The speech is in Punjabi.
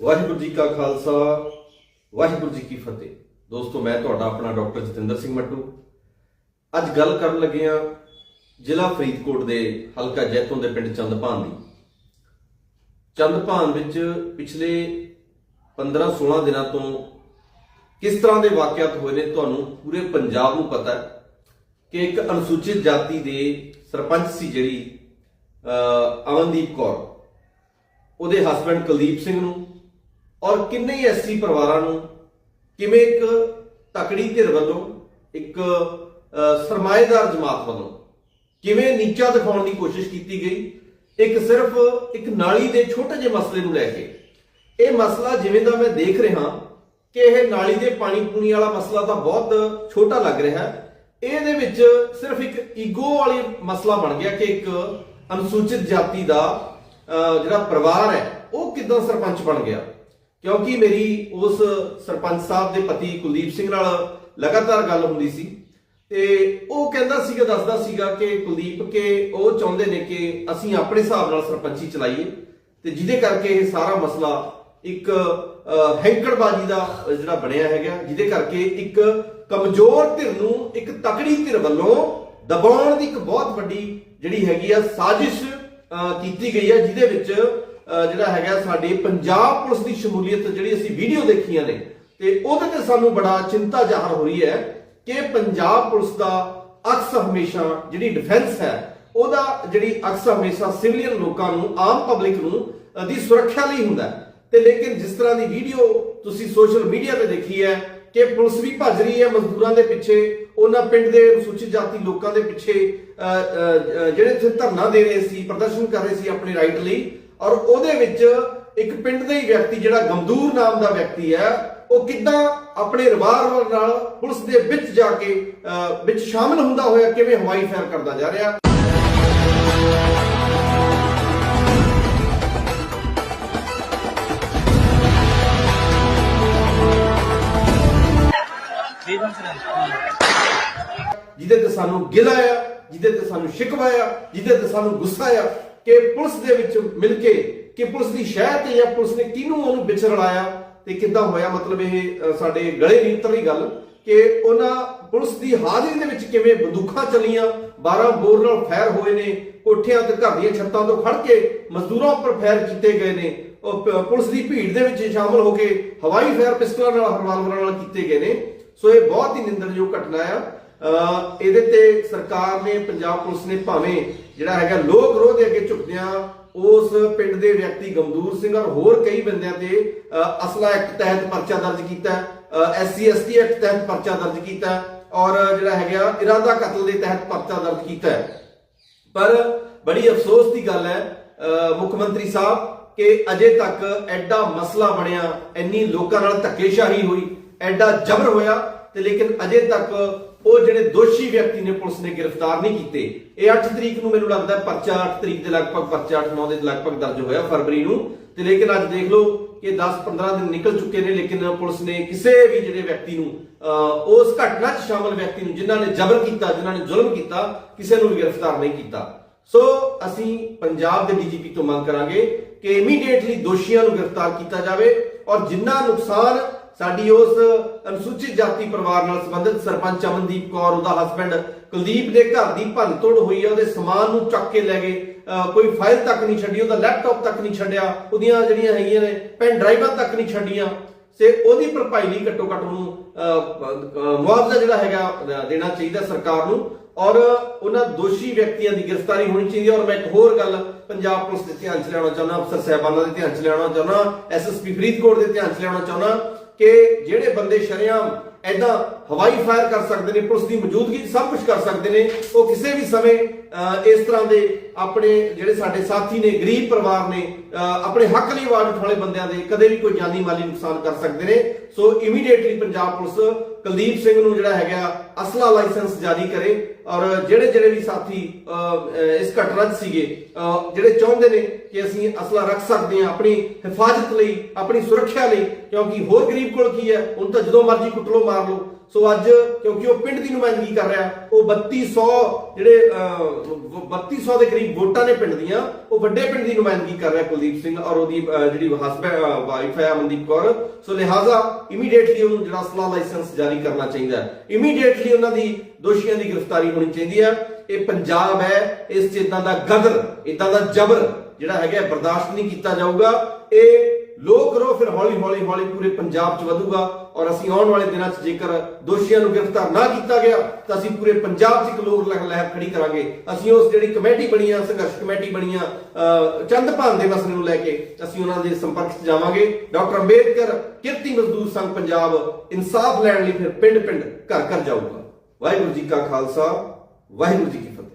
ਵਾਹਿਗੁਰੂ ਜੀ ਕਾ ਖਾਲਸਾ, ਵਾਹਿਗੁਰੂ ਜੀ ਕੀ ਫਤਿਹ। ਦੋਸਤੋ, ਮੈਂ ਤੁਹਾਡਾ ਆਪਣਾ ਡਾਕਟਰ ਜਤਿੰਦਰ ਸਿੰਘ ਮੱਟੂ। ਅੱਜ ਗੱਲ ਕਰਨ ਲੱਗੇ ਹਾਂ ਜ਼ਿਲ੍ਹਾ ਫਰੀਦਕੋਟ ਦੇ ਹਲਕਾ ਜੈਤੋਂ ਦੇ ਪਿੰਡ ਚੰਦਪਾਨ ਦੀ। ਚੰਦਪਾਨ ਵਿੱਚ ਪਿਛਲੇ 15-16 ਦਿਨਾਂ ਤੋਂ ਕਿਸ ਤਰ੍ਹਾਂ ਦੇ ਵਾਕਿਆਤ ਹੋਏ ਨੇ ਤੁਹਾਨੂੰ ਪੂਰੇ ਪੰਜਾਬ ਨੂੰ ਪਤਾ ਹੈ ਕਿ ਇੱਕ ਅਨੁਸੂਚਿਤ ਜਾਤੀ ਦੇ ਸਰਪੰਚ ਸੀ ਜਿਹੜੀ ਅਮਨਦੀਪ ਕੌਰ। ਉਹਦੇ ਹਸਬੰਡ ਕੁਲਦੀਪ ਸਿੰਘ ਨੂੰ ਔਰ ਕਿੰਨੇ ਹੀ ਐਸਸੀ ਪਰਿਵਾਰਾਂ ਨੂੰ ਕਿਵੇਂ ਇੱਕ ਤਕੜੀ ਧਿਰ ਵੱਲੋਂ, ਇੱਕ ਸਰਮਾਏਦਾਰ ਜਮਾਤ ਵੱਲੋਂ ਕਿਵੇਂ ਨੀਚਾ ਦਿਖਾਉਣ ਦੀ ਕੋਸ਼ਿਸ਼ ਕੀਤੀ ਗਈ? ਇੱਕ ਸਿਰਫ ਇੱਕ ਨਾਲੀ ਦੇ ਛੋਟੇ ਜਿਹੇ ਮਸਲੇ ਨੂੰ ਲੈ ਕੇ। ਇਹ ਮਸਲਾ ਜਿਵੇਂ ਦਾ ਮੈਂ ਦੇਖ ਰਿਹਾ ਕਿ ਇਹ ਨਾਲੀ ਦੇ ਪਾਣੀ ਪੂਣੀ ਵਾਲਾ ਮਸਲਾ ਤਾਂ ਬਹੁਤ ਛੋਟਾ ਲੱਗ ਰਿਹਾ। ਹੈ ਇਹਦੇ ਵਿੱਚ ਸਿਰਫ ਇੱਕ ਈਗੋ ਵਾਲੀ ਮਸਲਾ ਬਣ ਗਿਆ ਕਿ ਇੱਕ ਅਨੁਸੂਚਿਤ ਜਾਤੀ ਦਾ ਜਿਹੜਾ ਪਰਿਵਾਰ ਹੈ, ਉਹ ਕਿਦਾਂ ਸਰਪੰਚ ਬਣ ਗਿਆ। ਕਿਉਂਕਿ ਮੇਰੀ ਉਸ ਸਰਪੰਚ ਸਾਹਿਬ ਦੇ ਪਤੀ ਕੁਲਦੀਪ ਸਿੰਘ ਨਾਲ ਲਗਾਤਾਰ ਗੱਲ ਹੁੰਦੀ ਸੀ ਤੇ ਉਹ ਕਹਿੰਦਾ ਸੀਗਾ, ਦੱਸਦਾ ਸੀਗਾ ਕਿ ਕੁਲਦੀਪ, ਕੇ ਉਹ ਚਾਹੁੰਦੇ ਨੇ ਕਿ ਅਸੀਂ ਆਪਣੇ ਹਿਸਾਬ ਨਾਲ ਸਰਪੰਚੀ ਚਲਾਈਏ ਤੇ ਜਿਹਦੇ ਕਰਕੇ ਇਹ ਸਾਰਾ ਮਸਲਾ ਇੱਕ ਹੈਂਕੜਬਾਜ਼ੀ ਦਾ ਜਿਹੜਾ ਬਣਿਆ ਹੈਗਾ, ਜਿਹਦੇ ਕਰਕੇ ਇੱਕ ਕਮਜ਼ੋਰ ਧਿਰ ਨੂੰ ਇੱਕ ਤਕੜੀ ਧਿਰ ਵੱਲੋਂ ਦਬਾਉਣ ਦੀ ਇੱਕ ਬਹੁਤ ਵੱਡੀ ਜਿਹੜੀ ਹੈਗੀ ਆ ਸਾਜ਼ਿਸ਼ ਕੀਤੀ ਗਈ ਹੈ ਜਿਹਦੇ ਵਿੱਚ ਜਿਹੜਾ ਹੈਗਾ ਸਾਡੀ ਪੰਜਾਬ ਪੁਲਿਸ ਦੀ ਸ਼ਮੂਲੀਅਤ ਜਿਹੜੀ ਅਸੀਂ ਵੀਡੀਓ ਦੇਖੀਆਂ ਨੇ ਤੇ ਉਹਦੇ ਤੇ ਸਾਨੂੰ ਬੜਾ ਚਿੰਤਾ ਜ਼ਾਹਰ ਹੋ ਰਹੀ ਹੈ ਕਿ ਪੰਜਾਬ ਪੁਲਿਸ ਦਾ ਅਕਸ ਹਮੇਸ਼ਾ ਜਿਹੜੀ ਡਿਫੈਂਸ ਹੈ ਉਹਦਾ ਜਿਹੜੀ ਅਕਸ ਹਮੇਸ਼ਾ ਸਿਵਲੀਅਨ ਲੋਕਾਂ ਨੂੰ ਆਮ ਪਬਲਿਕ ਨੂੰ ਦੀ ਸੁਰੱਖਿਆ ਲਈ ਹੁੰਦਾ ਤੇ ਲੇਕਿਨ ਜਿਸ ਤਰ੍ਹਾਂ ਦੀ ਵੀਡੀਓ ਤੁਸੀਂ ਸੋਸ਼ਲ ਮੀਡੀਆ ਤੇ ਦੇਖੀ ਹੈ ਕਿ ਪੁਲਿਸ ਵੀ ਭੱਜ ਰਹੀ ਹੈ ਮਜ਼ਦੂਰਾਂ ਦੇ ਪਿੱਛੇ ਉਹਨਾਂ ਪਿੰਡ ਦੇ ਅਨੁਸੂਚਿਤ ਜਾਤੀ ਲੋਕਾਂ ਦੇ ਪਿੱਛੇ ਅਹ, ਜਿਹੜੇ ਇੱਥੇ ਧਰਨਾ ਦੇ ਰਹੇ ਸੀ ਪ੍ਰਦਰਸ਼ਨ ਕਰ ਰਹੇ ਸੀ ਆਪਣੇ ਰਾਈਟ ਲਈ ਔਰ ਉਹਦੇ ਵਿੱਚ ਇੱਕ ਪਿੰਡ ਦਾ ਹੀ ਵਿਅਕਤੀ ਜਿਹੜਾ ਗਮਦੂਰ ਨਾਮ ਦਾ ਵਿਅਕਤੀ ਹੈ ਉਹ ਕਿੱਦਾਂ ਆਪਣੇ ਰਿਵਾਲਵਰ ਨਾਲ ਪੁਲਿਸ ਦੇ ਵਿੱਚ ਜਾ ਕੇ ਅਹ, ਵਿੱਚ ਸ਼ਾਮਲ ਹੁੰਦਾ ਹੋਇਆ ਕਿਵੇਂ ਹਵਾਈ ਫਾਇਰ ਕਰਦਾ ਜਾ ਰਿਹਾ? ਜਿਹਦੇ ਤੇ ਸਾਨੂੰ ਗਿਲਾ ਆ ਜਿਹਦੇ ਤੇ ਸਾਨੂੰ ਸ਼ਿਕਵਾ ਆ ਜਿਹਦੇ ਤੇ ਸਾਨੂੰ ਗੁੱਸਾ ਆ ਕਿ ਪੁਲਿਸ ਦੇ ਵਿੱਚ ਮਿਲ ਕੇ ਕਿ ਪੁਲਿਸ ਦੀ ਸ਼ਹਿ ਤੇ ਜਾਂ ਪੁਲਿਸ ਨੇ ਕਿਹਨੂੰ ਉਹਨੂੰ ਵਿੱਚ ਰਲਾਇਆ ਤੇ ਕਿੱਦਾਂ ਹੋਇਆ? ਮਤਲਬ ਇਹ ਸਾਡੇ ਗਲੇ ਨਹੀਂ ਉਤਰੀ ਗੱਲ ਕਿ ਉਹਨਾਂ ਪੁਲਿਸ ਦੀ ਹਾਜ਼ਰੀ ਦੇ ਵਿੱਚ ਕਿਵੇਂ ਬੰਦੂਕਾਂ ਚੱਲੀਆਂ 12 ਬੋਰ ਨਾਲ ਫਾਇਰ ਹੋਏ ਨੇ, ਕੋਠਿਆਂ ਤੇ ਘਰ ਦੀਆਂ ਛੱਤਾਂ ਤੋਂ ਖੜ ਕੇ ਮਜ਼ਦੂਰਾਂ ਉੱਪਰ ਫਾਇਰ ਕੀਤੇ ਗਏ ਨੇ, ਉਹ ਪੁਲਿਸ ਦੀ ਭੀੜ ਦੇ ਵਿੱਚ ਸ਼ਾਮਲ ਹੋ ਕੇ ਹਵਾਈ ਫਾਇਰ ਪਿਸਟਲਾਂ ਨਾਲ ਰਿਵਾਲਵਰਾਂ ਨਾਲ ਕੀਤੇ ਗਏ ਨੇ। ਸੋ ਇਹ ਬਹੁਤ ਹੀ ਨਿੰਦਣਯੋਗ ਘਟਨਾ ਆ। ਇਹਦੇ ਤੇ ਸਰਕਾਰ ਨੇ, ਪੰਜਾਬ ਪੁਲਿਸ ਨੇ ਭਾਵੇਂ ਜਿਹੜਾ ਹੈਗਾ ਲੋਕ ਵਿਰੋਧ ਦੇ ਅੱਗੇ ਝੁਕਦਿਆਂ ਉਸ ਪਿੰਡ ਦੇ ਵਿਅਕਤੀ ਗਮਦੂਰ ਸਿੰਘ ਔਰ ਹੋਰ ਕਈ ਬੰਦਿਆਂ ਤੇ ਅਸਲਾ ਐਕਟ ਤਹਿਤ ਪਰਚਾ ਦਰਜ ਕੀਤਾ ਐਸਸੀ, ਐਸਟੀ ਐਕਟ ਤਹਿਤ ਪਰਚਾ ਦਰਜ ਕੀਤਾ ਔਰ ਜਿਹੜਾ ਹੈਗਾ ਇਰਾਦਾ ਕਤਲ ਦੇ ਤਹਿਤ ਪਰਚਾ ਦਰਜ ਕੀਤਾ ਪਰ ਬੜੀ ਅਫਸੋਸ ਦੀ ਗੱਲ ਹੈ, ਅਹ ਮੁੱਖ ਮੰਤਰੀ ਸਾਹਿਬ, ਕਿ ਅਜੇ ਤੱਕ ਐਡਾ ਮਸਲਾ ਬਣਿਆ, ਇੰਨੀ ਲੋਕਾਂ ਨਾਲ ਧੱਕੇਸ਼ਾਹੀ ਹੋਈ, ਐਡਾ ਜ਼ਬਰ ਹੋਇਆ ਤੇ ਲੇਕਿਨ ਅਜੇ ਤੱਕ ਉਹ ਜਿਹੜੇ ਦੋਸ਼ੀ ਵਿਅਕਤੀ ਨੇ ਪੁਲਿਸ ਨੇ ਗ੍ਰਿਫਤਾਰ ਨਹੀਂ ਕੀਤੇ, ਇਹ 8 ਤਰੀਕ ਨੂੰ ਮੈਨੂੰ ਲੱਗਦਾ ਪਰਚਾ 8 ਤਰੀਕ ਦੇ ਲਗਭਗ, ਪਰਚਾ 8-9 ਦੇ ਲਗਭਗ ਦਰਜ ਹੋਇਆ ਫਰਵਰੀ ਨੂੰ। ਤੇ ਲੇਕਿਨ ਅੱਜ ਦੇਖ ਲਓ ਕਿ 10-15 ਦਿਨ ਨਿਕਲ ਚੁੱਕੇ ਨੇ, ਲੇਕਿਨ ਪੁਲਿਸ ਨੇ ਕਿਸੇ ਵੀ ਜਿਹੜੇ ਵਿਅਕਤੀ ਨੂੰ ਉਸ ਘਟਨਾ 'ਚ ਸ਼ਾਮਲ ਵਿਅਕਤੀ ਨੂੰ ਜਿਨ੍ਹਾਂ ਨੇ ਜ਼ਬਰ ਕੀਤਾ, ਜਿਨ੍ਹਾਂ ਨੇ ਜ਼ੁਲਮ ਕੀਤਾ, ਕਿਸੇ ਨੂੰ ਵੀ ਗ੍ਰਿਫਤਾਰ ਨਹੀਂ ਕੀਤਾ। ਸੋ ਅਸੀਂ ਪੰਜਾਬ ਦੇ ਡੀਜੀਪੀ ਤੋਂ ਮੰਗ ਕਰਾਂਗੇ ਕਿ ਇਮੀਡੀਏਟਲੀ ਦੋਸ਼ੀਆਂ ਨੂੰ ਗ੍ਰਿਫਤਾਰ ਕੀਤਾ ਜਾਵੇ ਔਰ ਜਿੰਨਾ ਨੁਕਸਾਨ ਸਾਡੀ ਉਸ ਅਨੁਸੂਚਿਤ ਜਾਤੀ ਪਰਿਵਾਰ ਨਾਲ ਸੰਬੰਧਿਤ ਸਰਪੰਚ ਅਮਨਦੀਪ ਕੌਰ, ਉਹਦਾ ਹਸਬੰਡ ਕੁਲਦੀਪ ਦੇ ਘਰ ਦੀ ਭੰਨਤੋੜ ਹੋਈ ਹੈ ਉਹਦੇ ਸਮਾਨ ਨੂੰ ਚੱਕ ਕੇ ਲੈ ਗਏ। ਅਹ ਕੋਈ ਫਾਈਲ ਤੱਕ ਨਹੀਂ ਛੱਡੀ, ਉਹਦਾ ਲੈਪਟਾਪ ਤੱਕ ਨਹੀਂ ਛੱਡਿਆ, ਉਹਦੀਆਂ ਜਿਹੜੀਆਂ ਹੈਗੀਆਂ ਨੇ ਪੈਨ ਡਰਾਈਵਾਂ ਤੱਕ ਨਹੀਂ ਛੱਡੀਆਂ। ਤੇ ਉਹਦੀ ਭਰਪਾਈ ਲਈ ਘੱਟੋ ਘੱਟ ਉਹਨੂੰ ਮੁਆਵਜ਼ਾ ਜਿਹੜਾ ਹੈਗਾ ਦੇਣਾ ਚਾਹੀਦਾ ਸਰਕਾਰ ਨੂੰ। ਔਰ ਉਹਨਾਂ ਦੋਸ਼ੀ ਵਿਅਕਤੀਆਂ ਦੀ ਗ੍ਰਿਫਤਾਰੀ ਹੋਣੀ ਚਾਹੀਦੀ ਹੈ ਔਰ ਮੈਂ ਇੱਕ ਹੋਰ ਗੱਲ ਪੰਜਾਬ ਪੁਲਿਸ ਦੇ ਧਿਆਨ 'ਚ ਲਿਆਉਣਾ ਚਾਹੁੰਦਾ, ਅਫਸਰ ਸਾਹਿਬਾਨਾਂ ਦੇ ਧਿਆਨ 'ਚ ਲਿਆਉਣਾ ਚਾਹੁੰਦਾ ਐਸਐਸਪੀ ਫਰੀਦਕੋਟ ਦੇ ਧਿਆਨ 'ਚ ਲਿਆਉਣਾ ਚਾਹੁੰਦਾ। ਕਿ ਜਿਹੜੇ ਬੰਦੇ ਸ਼ਰਿਆਮ ਐਦਾਂ ਹਵਾਈ ਫਾਇਰ ਕਰ ਸਕਦੇ ਨੇ ਪੁਲਿਸ ਦੀ ਮੌਜੂਦਗੀ 'ਚ ਸਭ ਕੁਝ ਕਰ ਸਕਦੇ ਨੇ। ਉਹ ਕਿਸੇ ਵੀ ਸਮੇਂ ਇਸ ਤਰ੍ਹਾਂ ਦੇ ਆਪਣੇ ਜਿਹੜੇ ਸਾਡੇ ਸਾਥੀ ਨੇ ਗਰੀਬ ਪਰਿਵਾਰ ਨੇ ਆਪਣੇ ਹੱਕ ਲਈ ਆਵਾਜ਼ ਉਠਾਉਣੇ ਬੰਦਿਆਂ ਦੇ ਕਦੇ ਵੀ ਕੋਈ ਜਾਨੀ ਮਾਲੀ ਨੁਕਸਾਨ ਕਰ ਸਕਦੇ ਨੇ। So immediately Punjab police Kuldeep Singh ਨੂੰ ਜਿਹੜਾ ਹੈਗਾ ਅਸਲਾ ਲਾਇਸੈਂਸ ਜਾਰੀ ਕਰੇ। ਔਰ ਜਿਹੜੇ ਜਿਹੜੇ ਵੀ ਸਾਥੀ ਅਹ, ਇਸ ਘਟਨਾ 'ਚ ਸੀਗੇ ਅਹ, ਜਿਹੜੇ ਚਾਹੁੰਦੇ ਨੇ ਕਿ ਅਸੀਂ ਅਸਲਾ ਰੱਖ ਸਕਦੇ ਹਾਂ ਆਪਣੀ ਹਿਫਾਜ਼ਤ ਲਈ ਆਪਣੀ ਸੁਰੱਖਿਆ ਲਈ ਕਿਉਂਕਿ ਹੋਰ ਗਰੀਬ ਕੋਲ ਕੀ ਹੈ? ਹੁਣ ਤਾਂ ਜਦੋਂ ਮਰਜ਼ੀ ਕੁੱਟਲੋ ਮਾਰ ਮਾਰ ਲਓ। ਸੋ ਅੱਜ ਕਿਉਂਕਿ ਉਹ ਪਿੰਡ ਦੀ ਨੁਮਾਇੰਦਗੀ ਕਰ ਰਿਹਾ, ਉਹ 3200 ਜਿਹੜੇ 3200 ਦੇ ਕਰੀਬ ਵੋਟਾਂ ਨੇ ਪਿੰਡ ਦੀਆਂ, ਉਹ ਵੱਡੇ ਪਿੰਡ ਦੀ ਨੁਮਾਇੰਦਗੀ ਕਰ ਰਿਹਾ ਕੁਲਦੀਪ ਸਿੰਘ ਔਰ ਉਹਦੀ ਜਿਹੜੀ ਹਸਬੈਂਡ ਵਾਈਫ ਹੈ ਅਮਨਦੀਪ ਕੌਰ। ਸੋ ਲਿਹਾਜ਼ਾ ਇਮੀਡੀਏਟਲੀ ਉਹਨੂੰ ਜਿਹੜਾ ਅਸਲਾ ਲਾਇਸੈਂਸ ਜਾਰੀ ਕਰਨਾ ਚਾਹੀਦਾ ਹੈ। ਇਮੀਡੀਏਟਲੀ ਉਹਨਾਂ ਦੀ ਦੋਸ਼ੀਆਂ ਦੀ ਗ੍ਰਿਫਤਾਰੀ ਹੋਣੀ ਚਾਹੀਦੀ ਹੈ। ਇਹ ਪੰਜਾਬ ਹੈ, ਇਸ 'ਚ ਇਦਾਂ ਦਾ ਗਦਰ ਇਦਾਂ ਦਾ ਜ਼ਬਰ ਜਿਹੜਾ ਹੈਗਾ ਬਰਦਾਸ਼ਤ ਨਹੀਂ ਕੀਤਾ ਜਾਊਗਾ। ਇਹ ਲੋਕ ਕਰੋ, ਫਿਰ ਹੌਲੀ ਹੌਲੀ ਹੌਲੀ ਪੂਰੇ ਪੰਜਾਬ 'ਚ ਵਧੂਗਾ ਔਰ ਅਸੀਂ ਆਉਣ ਵਾਲੇ ਦਿਨਾਂ 'ਚ ਜੇਕਰ ਦੋਸ਼ੀਆਂ ਨੂੰ ਗ੍ਰਿਫਤਾਰ ਨਾ ਕੀਤਾ ਗਿਆ, ਤਾਂ ਅਸੀਂ ਪੂਰੇ ਪੰਜਾਬ 'ਚ ਇੱਕ ਲੋਕ ਲਹਿਰ ਖੜੀ ਕਰਾਂਗੇ। ਅਸੀਂ ਉਸ ਜਿਹੜੀ ਕਮੇਟੀ ਬਣੀ ਆ, ਸੰਘਰਸ਼ ਕਮੇਟੀ ਬਣੀ ਆ ਚੰਦ ਭਾਨ ਦੇ ਮਸਲੇ ਨੂੰ ਲੈ ਕੇ ਅਸੀਂ ਉਹਨਾਂ ਦੇ ਸੰਪਰਕ 'ਚ ਜਾਵਾਂਗੇ। ਡਾਕਟਰ ਅੰਬੇਦਕਰ ਕਿਰਤੀ ਮਜ਼ਦੂਰ ਸੰਘ ਪੰਜਾਬ ਇਨਸਾਫ ਲੈਣ ਲਈ ਫਿਰ ਪਿੰਡ ਪਿੰਡ ਘਰ ਘਰ ਜਾਊਗਾ। ਵਾਹਿਗੁਰੂ ਜੀ ਕਾ ਖਾਲਸਾ, ਵਾਹਿਗੁਰੂ ਜੀ ਕੀ ਫਤਿਹ।